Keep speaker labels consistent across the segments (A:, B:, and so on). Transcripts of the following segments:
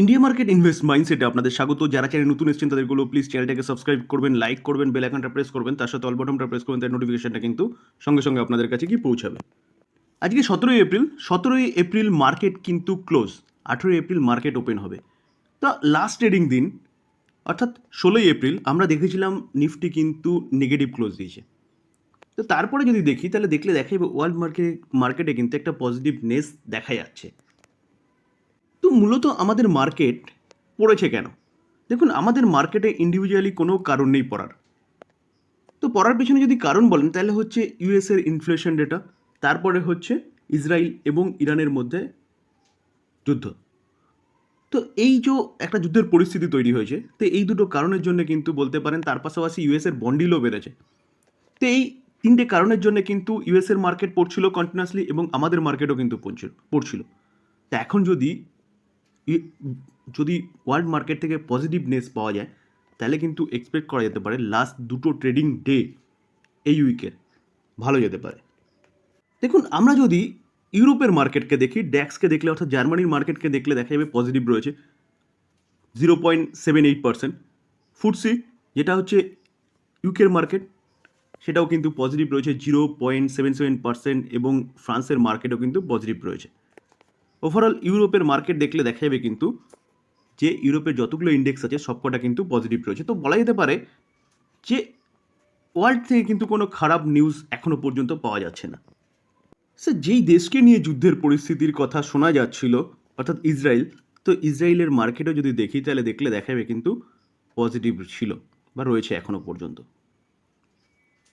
A: India market invest মাইন্ডসেটে আপনাদের স্বাগত। যারা চ্যানেল নতুন এসেছেন, তাদেরগুলো প্লিজ চ্যানেলটাকে সাবস্ক্রাইব করবেন লাইক করবেন বেল আইকনটা প্রেস করবেন, তার সাথে অল বটনটা প্রেস করবেন তার নোটিফিকেশনটা কিন্তু সঙ্গে সঙ্গে আপনাদের কাছে কি পৌঁছাবে। আজকে সতেরোই এপ্রিল সতেরোই এপ্রিল মার্কেট কিন্তু ক্লোজ আঠেরোই এপ্রিল মার্কেট ওপেন হবে। তো লাস্ট ট্রেডিং দিন, অর্থাৎ ষোলোই এপ্রিল, আমরা দেখেছিলাম নিফটি কিন্তু নেগেটিভ ক্লোজ দিয়েছে। তো তারপরে যদি দেখি, তাহলে দেখলে দেখা যাবে ওয়ার্ল্ড মার্কেট মার্কেটে কিন্তু একটা পজিটিভনেস দেখা যাচ্ছে। তো মূলত আমাদের মার্কেট পড়েছে কেন? দেখুন, আমাদের মার্কেটে ইন্ডিভিজুয়ালি কোনো কারণ নেই পড়ার। তো পড়ার পেছনে যদি কারণ বলেন, তাহলে হচ্ছে ইউএসের ইনফ্লেশন ডেটা তারপরে হচ্ছে ইসরায়েল এবং ইরানের মধ্যে যুদ্ধ। তো এই যে একটা যুদ্ধের পরিস্থিতি তৈরি হয়েছে, তো এই দুটো কারণের জন্য কিন্তু বলতে পারেন, তার পাশাপাশি ইউএসের বন্ডিলও বেড়েছে। তো এই তিনটে কারণের জন্য কিন্তু ইউএসের মার্কেট পড়ছিল কন্টিনিউয়াসলি এবং আমাদের মার্কেটও কিন্তু পড়ছিল পড়ছিল। তো এখন যদি যদি ওয়ার্ল্ড মার্কেট থেকে পজিটিভনেস পাওয়া যায়, তাহলে কিন্তু এক্সপেক্ট করা যেতে পারে লাস্ট দুটো ট্রেডিং ডে এই উইকের ভালো যেতে পারে। দেখুন, আমরা যদি ইউরোপের মার্কেটকে দেখি ড্যাক্সকে দেখলে অর্থাৎ জার্মানির মার্কেটকে দেখলে দেখা যাবে পজিটিভ রয়েছে। Zero point seven eight percent FTSE যেটা হচ্ছে ইউকের মার্কেট সেটাও কিন্তু পজিটিভ রয়েছে zero point seven seven percent এবং ফ্রান্সের মার্কেটও কিন্তু পজিটিভ রয়েছে। ওভারঅল ইউরোপের মার্কেট দেখলে দেখা যাবে কিন্তু যে ইউরোপের যতগুলো ইন্ডেক্স আছে, সবকটা কিন্তু পজিটিভ রয়েছে। তো বলা যেতে পারে যে ওয়ার্ল্ড থেকে কিন্তু কোনো খারাপ নিউজ এখনও পর্যন্ত পাওয়া যাচ্ছে না। স্যার যেই দেশকে নিয়ে যুদ্ধের পরিস্থিতির কথা শোনা যাচ্ছিল, অর্থাৎ ইসরায়েল, তো ইসরায়েলের মার্কেটও যদি দেখি, তাহলে দেখলে দেখা যাবে কিন্তু পজিটিভ ছিল বা রয়েছে এখনও পর্যন্ত।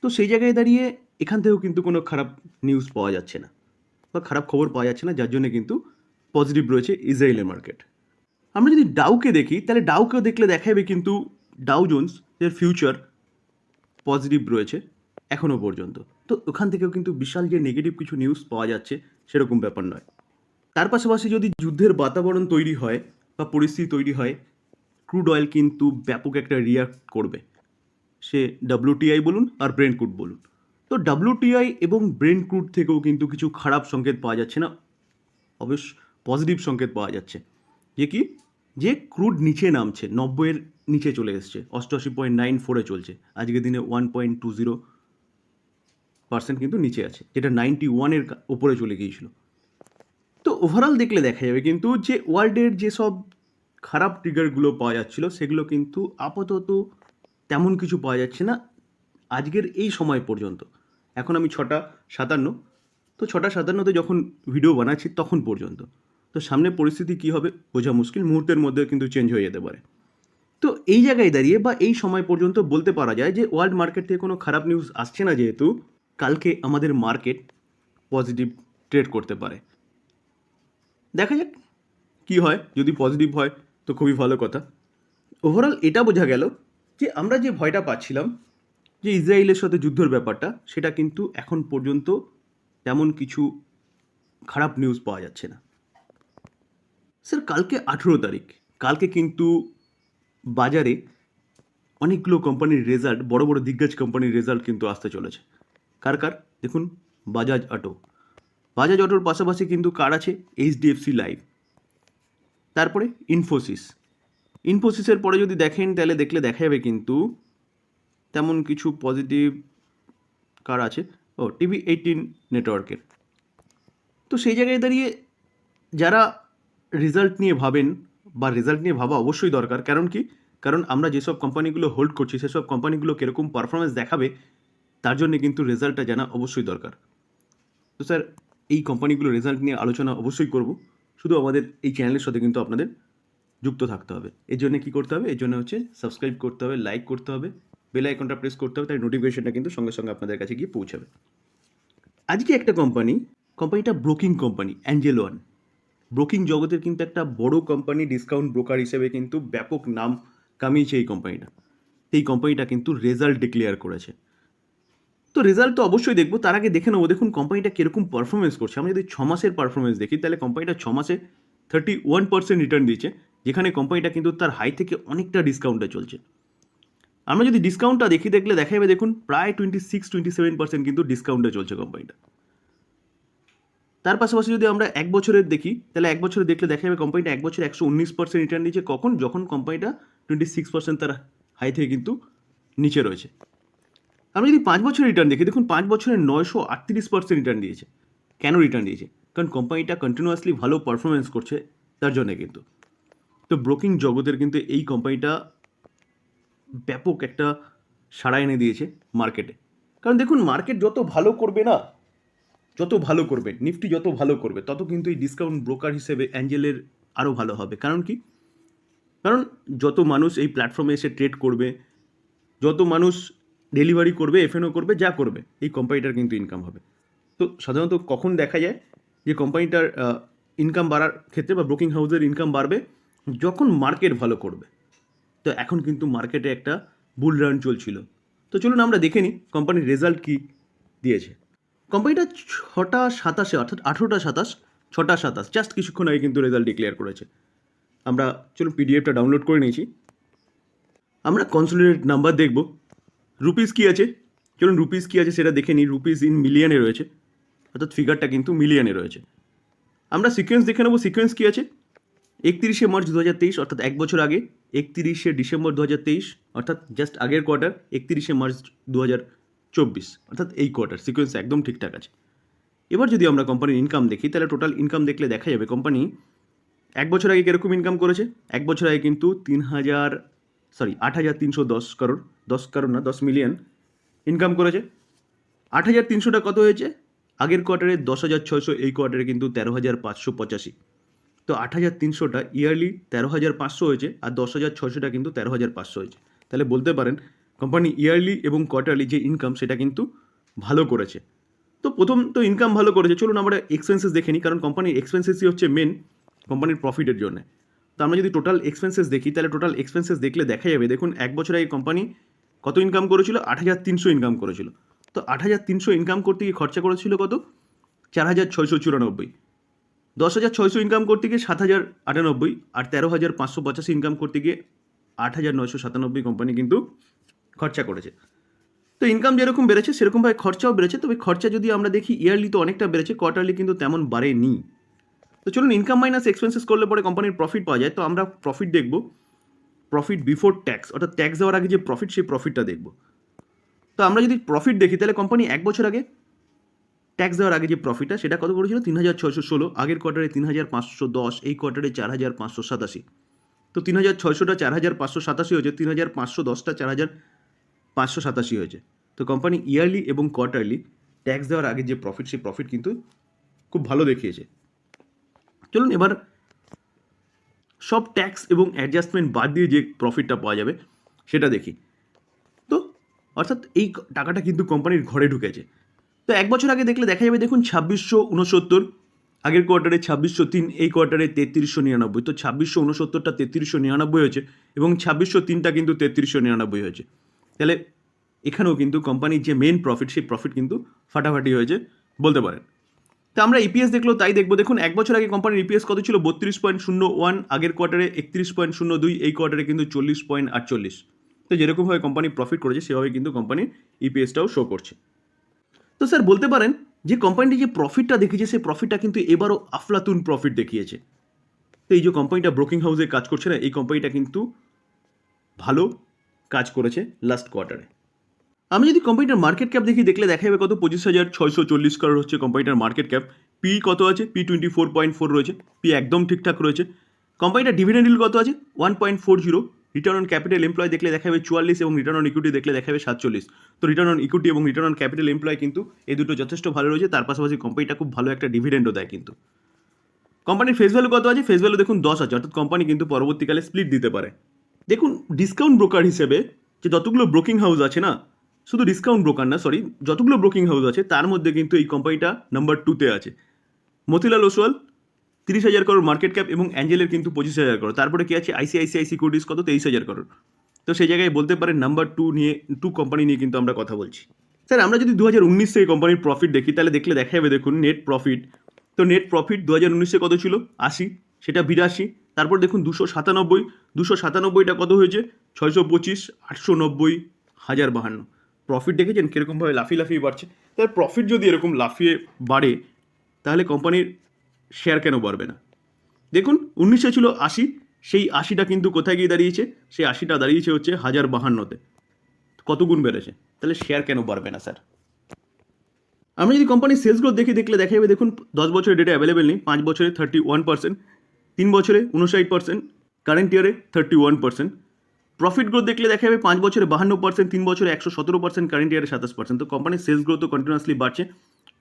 A: তো সেই জায়গায় দাঁড়িয়ে এখান থেকেও কিন্তু কোনো খারাপ নিউজ পাওয়া যাচ্ছে না বা খারাপ খবর পাওয়া যাচ্ছে না, যার জন্য কিন্তু পজিটিভ রয়েছে ইসরায়েলের মার্কেট আমরা যদি ডাউকে দেখি, তাহলে ডাউকেও দেখলে দেখা যাবে কিন্তু ডাউ জোন্স এর ফিউচার পজিটিভ রয়েছে এখনও পর্যন্ত। তো ওখান থেকেও কিন্তু বিশাল যে নেগেটিভ কিছু নিউজ পাওয়া যাচ্ছে, সেরকম ব্যাপার নয়। তার পাশাপাশি যদি যুদ্ধের বাতাবরণ তৈরি হয় বা পরিস্থিতি তৈরি হয় ক্রুড অয়েল কিন্তু ব্যাপক একটা রিয়াক্ট করবে। সে ডাব্লিউটিআই বলুন আর ব্রেন ক্রুড বলুন। তো ডাব্লিউটিআই এবং ব্রেন ক্রুড থেকেও কিন্তু কিছু খারাপ সংকেত পাওয়া যাচ্ছে না। অবশ্য পজিটিভ সংকেত পাওয়া যাচ্ছে। যে কি? যে ক্রুড নিচে নামছে, নব্বইয়ের নিচে চলে এসছে, অষ্টআশি পয়েন্ট নাইন ফোরে চলছে। আজকের দিনে one point two zero percent কিন্তু নিচে আছে, যেটা নাইনটি ওয়ানের ওপরে চলে গিয়েছিল। তো ওভারঅল দেখলে দেখা যাবে কিন্তু যে ওয়ার্ল্ডের যেসব খারাপ ট্রিগারগুলো পাওয়া যাচ্ছিল, সেগুলো কিন্তু আপাতত তেমন কিছু পাওয়া যাচ্ছে না আজকের এই সময় পর্যন্ত। এখন আমি ছটা সাতান্ন, তো ছটা সাতান্নতে যখন ভিডিও বানাচ্ছি তখন পর্যন্ত। তো সামনে পরিস্থিতি কী হবে বোঝা মুশকিল, মুহূর্তের মধ্যে কিন্তু চেঞ্জ হয়ে যেতে পারে। তো এই জায়গায় দাঁড়িয়ে বা এই সময় পর্যন্ত বলতে পারা যায় যে ওয়ার্ল্ড মার্কেট থেকে কোনো খারাপ নিউজ আসছে না যেহেতু কালকে আমাদের মার্কেট পজিটিভ ট্রেড করতে পারে। দেখা যাক কি হয়, যদি পজিটিভ হয় তো খুবই ভালো কথা। ওভারঅল এটা বোঝা গেল যে আমরা যে ভয়টা পাচ্ছিলাম যে ইসরায়েলের সাথে যুদ্ধের ব্যাপারটা, সেটা কিন্তু এখন পর্যন্ত তেমন কিছু খারাপ নিউজ পাওয়া যাচ্ছে না। স্যার, কালকে আঠেরো তারিখ। কালকে কিন্তু বাজারে অনেকগুলো কোম্পানির রেজাল্ট বড় বড় দিগ্গজ কোম্পানির রেজাল্ট কিন্তু আসতে চলেছে। কার কার? দেখুন বাজাজ অটো বাজাজ অটোর পাশাপাশি কিন্তু কার আছে? এইচডিএফসি লাইভ তারপরে ইনফোসিস ইনফোসিসের পরে যদি দেখেন, তাহলে দেখলে দেখা যাবে কিন্তু তেমন কিছু পজিটিভ কার আছে? ও টিভি এইটিন নেটওয়ার্কের তো সেই জায়গায় দাঁড়িয়ে যারা রেজাল্ট নিয়ে ভাবেন বা রেজাল্ট নিয়ে ভাবা অবশ্যই দরকার। কারণ কি? কারণ আমরা যেসব কোম্পানিগুলো হোল্ড করছি, সেসব কোম্পানিগুলো কীরকম পারফরমেন্স দেখাবে, তার জন্য কিন্তু রেজাল্টটা জানা অবশ্যই দরকার। তো স্যার এই কোম্পানিগুলোর রেজাল্ট নিয়ে আলোচনা অবশ্যই করব। শুধু আমাদের এই চ্যানেলের সাথে কিন্তু আপনাদের যুক্ত থাকতে হবে। এর জন্য কী করতে হবে? এর জন্য হচ্ছে সাবস্ক্রাইব করতে হবে লাইক করতে হবে বেল আইকনটা প্রেস করতে হবে, তাই নোটিফিকেশনটা কিন্তু সঙ্গে সঙ্গে আপনাদের কাছে গিয়ে পৌঁছাবে। আজকে একটা কোম্পানি কোম্পানিটা broking company Angel One broking জগতের কিন্তু একটা বড় কোম্পানি ডিসকাউন্ট ব্রোকার হিসেবে কিন্তু ব্যাপক নাম কামিয়েছে এই কোম্পানিটা এই কোম্পানিটা কিন্তু রেজাল্ট ডিক্লেয়ার করেছে। তো রেজাল্ট তো অবশ্যই দেখব, তার আগে দেখে নেব, দেখুন কোম্পানিটা কীরকম পারফরমেন্স করছে। আমরা যদি ছ মাসের পারফরমেন্স দেখি, তাহলে কোম্পানিটা ছ মাসে থার্টি ওয়ান পার্সেন্ট রিটার্ন দিয়েছে, যেখানে কোম্পানিটা কিন্তু তার হাই থেকে অনেকটা ডিসকাউন্টে চলছে। আমরা যদি ডিসকাউন্টটা দেখি, দেখলে দেখা যাবে দেখুন প্রায় twenty six twenty seven percent কিন্তু ডিসকাউন্টে চলছে কোম্পানিটা তার পাশাপাশি যদি আমরা এক বছরের দেখি, তাহলে এক বছরে দেখলে দেখা যাবে কোম্পানিটা এক বছরে একশো উনিশ পার্সেন্ট রিটার্ন দিয়েছে কখন? যখন কোম্পানিটা টোয়েন্টি সিক্স পার্সেন্ট তার হাই থেকে কিন্তু নিচে রয়েছে। আমরা যদি পাঁচ বছরের রিটার্ন দেখি, দেখুন পাঁচ বছরে নয়শো আটত্রিশ পার্সেন্ট রিটার্ন দিয়েছে। কেন রিটার্ন দিয়েছে? কারণ কোম্পানিটা কন্টিনিউয়াসলি ভালো পারফরমেন্স করছে, তার জন্যে কিন্তু। তো ব্রোকিং জগতের কিন্তু এই কোম্পানিটা ব্যাপক একটা সাড়া এনে দিয়েছে মার্কেটে কারণ দেখুন মার্কেট যত ভালো করবে না যত ভালো করবে, নিফটি যত ভালো করবে, তত কিন্তু এই ডিসকাউন্ট ব্রোকার হিসেবে অ্যাঞ্জেলের আরও ভালো হবে। কারণ কি? কারণ যত মানুষ এই প্ল্যাটফর্মে এসে ট্রেড করবে, যত মানুষ ডেলিভারি করবে এফএনও করবে, যা করবে, এই কোম্পানিটার কিন্তু ইনকাম হবে। তো সাধারণত কখন দেখা যায় যে কোম্পানিটার ইনকাম বাড়ার ক্ষেত্রে বা ব্রোকিং হাউসের ইনকাম বাড়বে? যখন মার্কেট ভালো করবে। তো এখন কিন্তু মার্কেটে একটা বুল রান চলছিল। তো চলুন আমরা দেখে নিই কোম্পানির রেজাল্ট কী দিয়েছে। কোম্পানিটা ছটা সাতাশে, অর্থাৎ আঠেরোটা সাতাশ, ছটা সাতাশ জাস্ট কিছুক্ষণ আগে কিন্তু রেজাল্ট ডিক্লেয়ার করেছে। আমরা চলুন পিডিএফটা ডাউনলোড করে নিয়েছি। আমরা কনসোলিডেট নাম্বার দেখব। রুপিস কী আছে? চলুন রুপিস কী আছে সেটা দেখে নিই। রুপিস ইন মিলিয়নে রয়েছে। অর্থাৎ ফিগারটা কিন্তু মিলিয়নে রয়েছে। আমরা সিকোয়েন্স দেখে নেব। সিকোয়েন্স কী আছে? একত্রিশে মার্চ দু হাজার তেইশ, অর্থাৎ এক বছর আগে। একত্রিশে ডিসেম্বর দু হাজার তেইশ, অর্থাৎ জাস্ট আগের কোয়ার্টার একত্রিশে মার্চ দু হাজার চব্বিশ, অর্থাৎ এই কোয়ার্টার সিকোয়েন্স একদম ঠিকঠাক আছে। এবার যদি আমরা কোম্পানির ইনকাম দেখি, তাহলে টোটাল ইনকাম দেখলে দেখা যাবে কোম্পানি এক বছর আগে কীরকম ইনকাম করেছে? এক বছর আগে কিন্তু তিন হাজার সরি আট হাজার তিনশো দশ করোড় দশ করোড় না, দশ মিলিয়ন ইনকাম করেছে। আট হাজার তিনশোটা কত হয়েছে? আগের কোয়ার্টারে দশ হাজার ছয়শো, এই কোয়ার্টারে কিন্তু তেরো হাজার পাঁচশো পঁচাশি। তো আট হাজার তিনশোটা ইয়ারলি তেরো হাজার পাঁচশো হয়েছে, আর দশ হাজার ছয়শোটা কিন্তু তেরো হাজার পাঁচশো হয়েছে। তাহলে বলতে পারেন কোম্পানি ইয়ারলি এবং কোয়ার্টারলি যে ইনকাম সেটা কিন্তু ভালো করেছে। তো প্রথম তো ইনকাম ভালো করেছে। চলুন আমরা এক্সপেন্সেস দেখে নিই, কারণ কোম্পানির এক্সপেন্সেসই হচ্ছে মেন কোম্পানির প্রফিটের জন্য। তো আমরা যদি টোটাল এক্সপেন্সেস দেখি, তাহলে টোটাল এক্সপেন্সেস দেখলে দেখা যাবে, দেখুন এক বছর আগে কোম্পানি কত ইনকাম করেছিল? আট হাজার তিনশো ইনকাম করেছিল। তো আট হাজার তিনশো ইনকাম করতে গিয়ে খরচা করেছিল কত? চার হাজার ছয়শো চুরানব্বই। দশ হাজার ছয়শো ইনকাম করতে গিয়ে সাত হাজার আটানব্বই। আর তেরো হাজার পাঁচশো পঁচাশি ইনকাম করতে গিয়ে আট হাজার নয়শো সাতানব্বই কোম্পানি কিন্তু খরচা করেছে। তো ইনকাম যেরকম বেড়েছে, সেরকমভাবে খরচাও বেড়েছে। তবে খরচা যদি আমরা দেখি ইয়ারলি তো অনেকটা বেড়েছে কোয়ার্টারলি কিন্তু তেমন বাড়েনি। তো চলুন ইনকাম মাইনাস এক্সপেন্সেস করলে পরে কোম্পানির প্রফিট পাওয়া যায়। তো আমরা প্রফিট দেখব। প্রফিট বিফোর ট্যাক্স অর্থাৎ ট্যাক্স দেওয়ার আগে যে প্রফিট সেই প্রফিটটা দেখব। তো আমরা যদি প্রফিট দেখি, তাহলে কোম্পানি এক বছর আগে ট্যাক্স দেওয়ার আগে যে প্রফিটটা সেটা কত করেছিল তিন হাজার ছয়শো ষোলো। আগের কোয়ার্টারে তিন হাজার পাঁচশো দশ, এই কোয়ার্টারে চার হাজার পাঁচশো সাতাশি। তো তিন হাজার ছয়শোটা চার হাজার পাঁচশো সাতাশি হয়েছে, তিন হাজার পাঁচশো দশটা চার হাজার পাঁচশো সাতাশি হয়েছে। তো কোম্পানি ইয়ারলি এবং কোয়ার্টারলি ট্যাক্স দেওয়ার আগে যে প্রফিট সেই প্রফিট কিন্তু খুব ভালো দেখিয়েছে। চলুন এবার সব ট্যাক্স এবং অ্যাডজাস্টমেন্ট বাদ দিয়ে যে প্রফিটটা পাওয়া যাবে, সেটা দেখি। তো অর্থাৎ এই টাকাটা কিন্তু কোম্পানির ঘরে ঢুকেছে। তো এক বছর আগে দেখলে দেখা যাবে, দেখুন ছাব্বিশশো উনসত্তর, আগের কোয়ার্টারে ছাব্বিশশো তিন, এই কোয়ার্টারে তেত্রিশশো নিরানব্বই। তো ছাব্বিশশো উনসত্তরটা তেত্রিশশো নিরানব্বই হয়েছে এবং ছাব্বিশশো তিনটা কিন্তু তেত্রিশশো নিরানব্বই হয়েছে। তাহলে এখানেও কিন্তু কোম্পানির যে মেন প্রফিট সেই প্রফিট কিন্তু ফাটাফাটি হয়েছে বলতে পারেন। তো আমরা ইপিএস দেখল তাই দেখব। দেখুন, এক বছর আগে কোম্পানির ইপিএস কত ছিল? বত্রিশ পয়েন্ট শূন্য ওয়ান, আগের কোয়ার্টারে একত্রিশ পয়েন্ট শূন্য দুই, এই কোয়ার্টারে কিন্তু চল্লিশ পয়েন্ট আটচল্লিশ। তো যেরকমভাবে কোম্পানি প্রফিট করেছে, সেভাবে কিন্তু কোম্পানির ইপিএসটাও শো করছে। তো স্যার বলতে পারেন যে কোম্পানিটি যে প্রফিটটা দেখিয়েছে, সেই প্রফিটটা কিন্তু এবারও আফলাতুন প্রফিট দেখিয়েছে। তো এই যে কোম্পানিটা ব্রোকিং হাউসে কাজ করছে না, এই কোম্পানিটা কিন্তু ভালো কাজ করেছে লাস্ট কোয়ার্টারে আমি যদি কোম্পানিটার মার্কেট ক্যাপ দেখি, দেখলে দেখা যাবে কত? পঁচিশ হাজার ছয়শো চল্লিশ করোড় হচ্ছে কোম্পানিটার মার্কেট ক্যাপ পি কত আছে? P twenty four point four রয়েছে। পি একদম ঠিকঠাক রয়েছে। কোম্পানিটার ডিভিডেন্ড ডিল কত আছে? One point four zero return on capital employ দেখলে দেখা যাবে চুয়াল্লিশ এবং রিটার্ন অন ইকুইটি দেখলে দেখা যাবে সাতচল্লিশ। তো রিটার্ন অন ইকুইটি এবং রিটার্ন অন ক্যাপিটাল এমপ্লয় কিন্তু এই দুটো যথেষ্ট ভালো রয়েছে। তার পাশাপাশি কোম্পানিটা খুব ভালো একটা ডিভিডেন্ডও দেয় কিন্তু। কোম্পানির ফেস ভ্যালু কত আছে? ফেস ভ্যালু দেখুন দশ আছে অর্থাৎ কোম্পানি কিন্তু পরবর্তীকালে স্প্লিট দিতে পারে। দেখুন ডিসকাউন্ট ব্রোকার হিসেবে যে যতগুলো ব্রোকিং হাউস আছে না, শুধু ডিসকাউন্ট ব্রোকার না সরি যতগুলো ব্রোকিং হাউস আছে, তার মধ্যে কিন্তু এই কোম্পানিটা নাম্বার টুতে আছে। মতিলাল ওসওয়াল, তিরিশ হাজার করোড় মার্কেট ক্যাপ এবং অ্যাঞ্জেলের কিন্তু পঁচিশ হাজার করোড় তারপরে কি আছে? আইসিআইসিআই সিকিউরিটিস কত? তেইশ হাজার করোড় তো সেই জায়গায় বলতে পারেন নাম্বার টু নিয়ে টু কোম্পানি নিয়ে কিন্তু আমরা কথা বলছি। স্যার, আমরা যদি দু হাজার উনিশ থেকে কোম্পানির প্রফিট দেখি, তাহলে দেখলে দেখা যাবে দেখুন নেট প্রফিট তো নেট প্রফিট দু হাজার উনিশে কত ছিল? আশি, সেটা বিরাশি। তারপর দেখুন দুশো সাতানব্বই, দুশো সাতানব্বইটা কত হয়েছে? ছয়শো পঁচিশ, আটশো নব্বই, হাজার বাহান্ন। প্রফিট দেখেছেন? কীরকমভাবে লাফিয়ে লাফিয়ে বাড়ছে? তার প্রফিট যদি এরকম লাফিয়ে বাড়ে, তাহলে কোম্পানির শেয়ার কেন বাড়বে না? দেখুন উনিশশো ছিল আশি, সেই আশিটা কিন্তু কোথায় গিয়ে দাঁড়িয়েছে? সেই আশিটা দাঁড়িয়েছে হচ্ছে হাজার বাহান্নতে। কত গুণ বেড়েছে? তাহলে শেয়ার কেন বাড়বে না স্যার আমরা যদি কোম্পানির সেলস গ্রোথ দেখি, দেখলে দেখা যাবে দেখুন, দশ বছরের ডেটা অ্যাভেলেবেল নেই, পাঁচ বছরে থার্টি ওয়ান পার্সেন্ট তিন বছরে উনষাট পার্সেন্ট কারেন্ট ইয়ারে thirty one percent profit growth দেখলে দেখা যাবে পাঁচ বছরে বাহান্ন পার্সেন্ট তিন বছরে একশো সতেরো পার্সেন্ট কারেন্ট ইয়ারে সাতাশ পার্সেন্ট তো কোম্পানির সেলস গ্রোথও কন্টিনিউয়াসলি বাড়ছে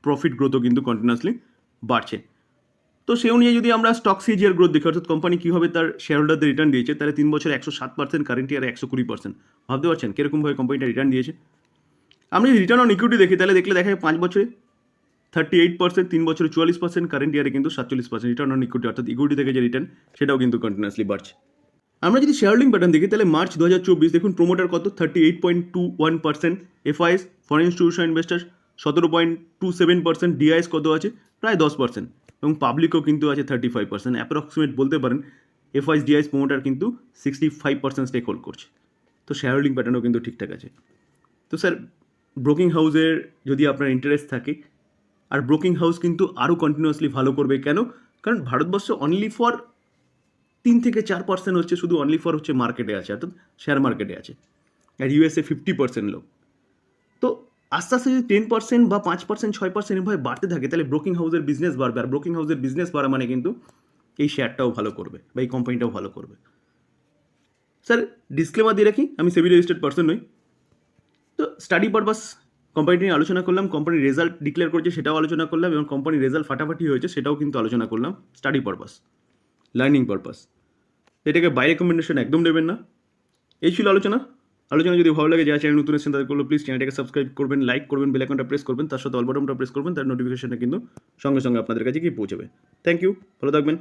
A: প্রফিট গ্রোথও কিন্তু কন্টিনিউয়াসলি বাড়ছে। তো সেই অনুযায়ী যদি আমরা স্টক সিজিআর গ্রোথ দেখি, অর্থাৎ কোম্পানি কীভাবে তার শেয়ার হোল্ডারদের রিটার্ন দিয়েছে, তাহলে তিন বছরে একশো সাত পার্সেন্ট কারেন্ট ইয়ারে একশো কুড়ি পার্সেন্ট ভাবতে পারছেন কীরকমভাবে কোম্পানিটা রিটার্ন দিয়েছে? আমরা যদি রিটার্ন অন ইকুইটি দেখি, তাহলে দেখলে দেখা যায় পাঁচ বছরে থার্টি এইট পার্সেন্ট তিন বছরে চুয়াল্লিশ পার্সেন্ট কারেন্ট ইয়ারে কিন্তু সাতচল্লিশ পার্সেন্ট রিটার্ন অন ইকুইটি অর্থাৎ ইকুইটি থেকে যে রিটার্ন সেটাও কিন্তু কন্টিনিউয়াসলি বাড়ছে। আমরা যদি শেয়ার হোল্ডিং প্যাটার্ন দেখি, তাহলে মার্চ দু হাজার চব্বিশ, দেখুন প্রোমোটার কত? Thirty eight point two one percent FIs foreign institution investor সতেরো point two seven percent DIs কত আছে? প্রায় দশ পার্সেন্ট এবং পাবলিকও কিন্তু আছে থার্টি ফাইভ পার্সেন্ট অ্যাপ্রক্সিমেট বলতে পারেন এফআইএস ডিআইএস প্রোমোটার কিন্তু sixty five percent stake hold করছে। তো শেয়ার হোল্ডিং প্যাটার্নও কিন্তু ঠিকঠাক আছে। তো স্যার ব্রোকিং হাউসের যদি আপনার ইন্টারেস্ট থাকে আর ব্রোকিং হাউস কিন্তু আরও কন্টিনিউয়াসলি ভালো করবে। কেন? কারণ ভারতবর্ষ অনলি ফর তিন থেকে চার পার্সেন্ট হচ্ছে শুধু অনলি ফর হচ্ছে মার্কেটে আছে, অর্থাৎ শেয়ার মার্কেটে আছে। আর ইউএসএ ফিফটি পার্সেন্ট লোক। তো আস্তে আস্তে যদি টেন পার্সেন্ট বা পাঁচ পার্সেন্ট ছয় পার্সেন্ট এভাবে বাড়তে থাকে, তাহলে ব্রোকিং হাউসের বিজনেস বাড়বে। আর ব্রোকিং হাউসের বিজনেস বাড়া মানে কিন্তু এই শেয়ারটাও ভালো করবে বা এই কোম্পানিটাও ভালো করবে। স্যার ডিসক্লেমার দিয়ে রাখি, আমি সেভি রেজিস্টার্ড পার্সন নই। তো স্টাডি পারপাস কোম্পানিটি নিয়ে আলোচনা করলাম কোম্পানির রেজাল্ট ডিক্লেয়ার করেছে সেটাও আলোচনা করলাম এবং কোম্পানির রেজাল্ট ফাটাফাটি হয়েছে সেটাও কিন্তু আলোচনা করলাম স্টাডি পারপাস লার্নিং পারপাস এটাকে বাই রেকমেন্ডেশন একদম দেবেন না। এই ছিল আলোচনা। আলোচনা যদি ভালো লাগে, যারা চ্যানেল নতুন এসেছেন তাদেরগুলো প্লিজ চ্যানেলটাকে সাবস্ক্রাইব করবেন লাইক করবেন বেল আইকনটা প্রেস করবেন, তার সাথে অল বাটনটা প্রেস করবেন, তার নোটিফিকেশনটা কিন্তু সঙ্গে সঙ্গে আপনাদের কাছে গিয়ে পৌঁছাবে। থ্যাংক ইউ ভালো থাকবেন।